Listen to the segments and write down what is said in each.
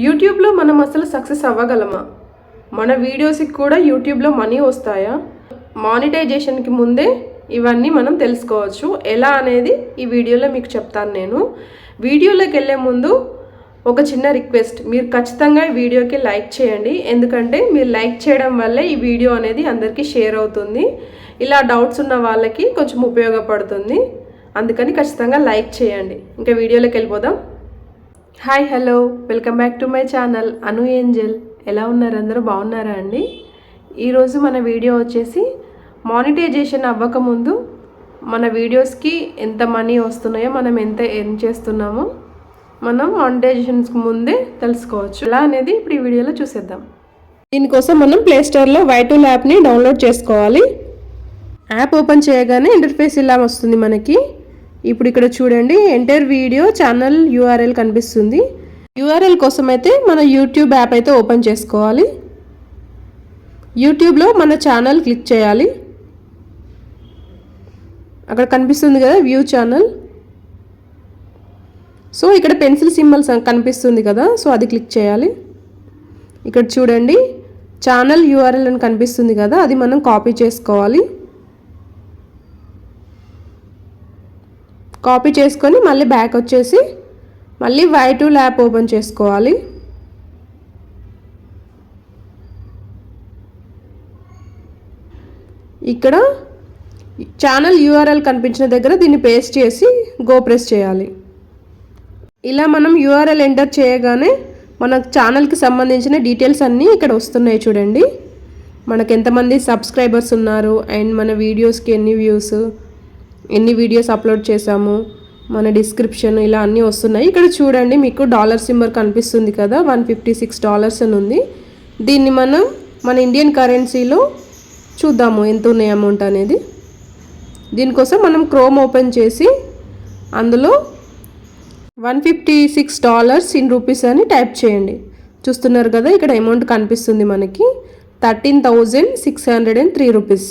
యూట్యూబ్లో మనం అసలు సక్సెస్ అవ్వగలమా? మన వీడియోస్కి కూడా యూట్యూబ్లో మనీ వస్తాయా? మానిటైజేషన్కి ముందే ఇవన్నీ మనం తెలుసుకోవచ్చు. ఎలా అనేది ఈ వీడియోలో మీకు చెప్తాను నేను. వీడియోలోకి వెళ్ళే ముందు ఒక చిన్న రిక్వెస్ట్. మీరు ఖచ్చితంగా ఈ వీడియోకి లైక్ చేయండి. ఎందుకంటే మీరు లైక్ చేయడం వల్లే ఈ వీడియో అనేది అందరికీ షేర్ అవుతుంది. ఇలా డౌట్స్ ఉన్న వాళ్ళకి కొంచెం ఉపయోగపడుతుంది. అందుకని ఖచ్చితంగా లైక్ చేయండి. ఇంకా వీడియోలోకి వెళ్ళిపోదాం. Hi hello. Welcome back to my channel Anu Angel. ఎలా ఉన్నారు? అందరూ బాగున్నారా అండి? ఈరోజు మన వీడియో వచ్చేసి మానిటైజేషన్ అవ్వకముందు మన వీడియోస్కి ఎంత మనీ వస్తున్నాయో మనం ఎంత ఎర్న్ చేస్తున్నామో మనం మానిటైజేషన్స్కి ముందే తెలుసుకోవచ్చు. ఎలా అనేది ఇప్పుడు ఈ వీడియోలో చూసేద్దాం. దీనికోసం మనం ప్లేస్టోర్లో వైటూల్ యాప్ని డౌన్లోడ్ చేసుకోవాలి. యాప్ ఓపెన్ చేయగానే ఇంటర్ఫేస్ ఇలా వస్తుంది మనకి. ఇప్పుడు ఇక్కడ చూడండి ఎంటైర్ వీడియో ఛానల్ యూఆర్ఎల్ కనిపిస్తుంది. యూఆర్ఎల్ కోసం అయితే మన యూట్యూబ్ యాప్ అయితే ఓపెన్ చేసుకోవాలి. యూట్యూబ్లో మన ఛానల్ క్లిక్ చేయాలి. అక్కడ కనిపిస్తుంది కదా వ్యూ ఛానల్ సో ఇక్కడ పెన్సిల్ సింబల్స్ కనిపిస్తుంది కదా సో అది క్లిక్ చేయాలి. ఇక్కడ చూడండి ఛానల్ యూఆర్ఎల్ అని కనిపిస్తుంది కదా అది మనం కాపీ చేసుకోవాలి. కాపీ చేసుకొని మళ్ళీ బ్యాక్ వచ్చేసి మళ్ళీ వై టూ ల్యాప్ ఓపెన్ చేసుకోవాలి. ఇక్కడ ఛానల్ యూఆర్ఎల్ కనిపించిన దగ్గర దీన్ని పేస్ట్ చేసి గో ప్రెస్ చేయాలి. ఇలా మనం యూఆర్ఎల్ ఎంటర్ చేయగానే మన ఛానల్కి సంబంధించిన డీటెయిల్స్ అన్నీ ఇక్కడ వస్తున్నాయి చూడండి. మనకు ఎంతమంది సబ్స్క్రైబర్స్ ఉన్నారు అండ్ మన వీడియోస్కి ఎన్ని వ్యూస్ ఎన్ని వీడియోస్ అప్లోడ్ చేసాము మన డిస్క్రిప్షన్ ఇలా అన్నీ వస్తున్నాయి. ఇక్కడ చూడండి మీకు డాలర్ సింబర్ కనిపిస్తుంది కదా వన్ ఫిఫ్టీ సిక్స్ డాలర్స్ అని ఉంది. దీన్ని మనం మన ఇండియన్ కరెన్సీలో చూద్దాము ఎంత ఉన్నాయి అమౌంట్ అనేది. దీనికోసం మనం క్రోమ్ ఓపెన్ చేసి అందులో one fifty six dollars in rupees అని టైప్ చేయండి. చూస్తున్నారు కదా ఇక్కడ అమౌంట్ కనిపిస్తుంది మనకి thirteen thousand six hundred and three rupees.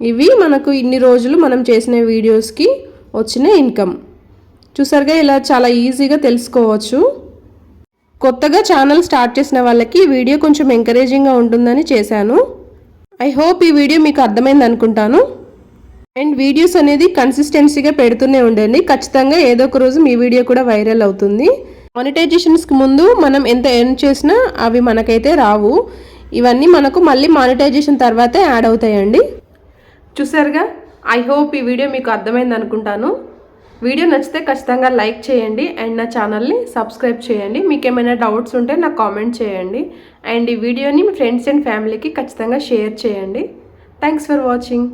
ఇవి మనకు ఇన్ని రోజులు మనం చేసిన వీడియోస్కి వచ్చిన ఇన్కమ్. చూసారుగా ఇలా చాలా ఈజీగా తెలుసుకోవచ్చు. కొత్తగా ఛానల్ స్టార్ట్ చేసిన వాళ్ళకి ఈ వీడియో కొంచెం ఎంకరేజింగ్గా ఉంటుందని చేశాను. ఐ హోప్ ఈ వీడియో మీకు అర్థమైంది అనుకుంటాను. అండ్ వీడియోస్ అనేది కన్సిస్టెన్సీగా పెడుతూనే ఉండండి. ఖచ్చితంగా ఏదో ఒక రోజు మీ వీడియో కూడా వైరల్ అవుతుంది. మానిటైజేషన్స్కి ముందు మనం ఎంత ఎర్న్ చేసినా అవి మనకైతే రావు. ఇవన్నీ మనకు మళ్ళీ మానిటైజేషన్ తర్వాతే యాడ్ అవుతాయండి. చూసారుగా? ఐ హోప్ ఈ వీడియో మీకు అర్థమైంది అనుకుంటాను. వీడియో నచ్చితే ఖచ్చితంగా లైక్ చేయండి అండ్ నా ఛానల్ని సబ్స్క్రైబ్ చేయండి. మీకు ఏమైనా డౌట్స్ ఉంటే నాకు కామెంట్ చేయండి. అండ్ ఈ వీడియోని మీ ఫ్రెండ్స్ అండ్ ఫ్యామిలీకి ఖచ్చితంగా షేర్ చేయండి. Thanks for watching